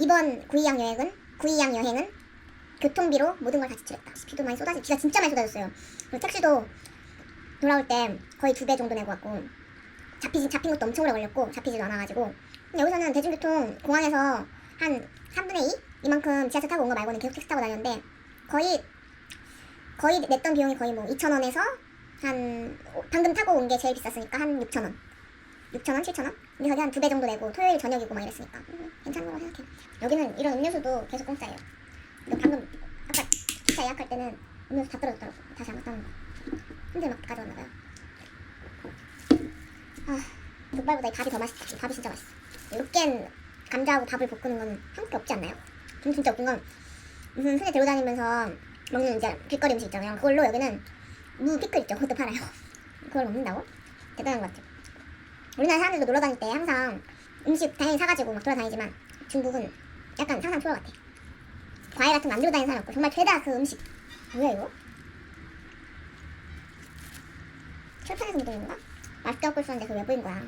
이번 구이양 여행은 구이양 여행은 교통비로 모든 걸 다 지출했다. 비도 많이 쏟아지, 비가 진짜 많이 쏟아졌어요. 그리고 택시도 돌아올 때 거의 두 배 정도 내고 왔고 잡히지 잡힌 것도 엄청 오래 걸렸고 잡히지도 않아가지고 여기서는 대중교통 공항에서 한 3분의 2 이만큼 지하철 타고 온 거 말고는 계속 택시 타고 다녔는데 거의 거의 냈던 비용이 거의 뭐 2천 원에서 한 오- 방금 타고 온 게 제일 비쌌으니까 한 6천 원. 6천 원, 7천 원? 근데 거기 한두 배 정도 내고 토요일 저녁이고 막 이랬으니까 음, 괜찮은 거라고 생각해. 여기는 이런 음료수도 계속 공짜예요. 방금 아까 기차 예약할 때는 음료수 다 떨어졌더라고. 다시 안 갔다는 거. 혼자 막 가져왔나 봐요. 아, 족발보다 이 밥이 더 맛있다. 이 밥이 진짜 맛있어. 육겐 감자하고 밥을 볶는 거는 한국에 없지 않나요? 전 진짜 웃긴 건 무슨 손에 들고 다니면서 먹는 이제 길거리 음식 있잖아요. 그걸로 여기는 무 피클 있죠. 그것도 팔아요. 그걸 먹는다고? 대단한 것 같아요. 우리나라 사람들도 놀러 다닐 때 항상 음식 당연히 사가지고 막 돌아다니지만 중국은 약간 상상 초월 같아. 과일 같은 거 안 들고 다니는 사람 없고 정말 죄다 그 음식. 뭐야 이거? 철판에서 묻은 건가? 맛있게 먹고 있었는데 그게 왜 보인 거야?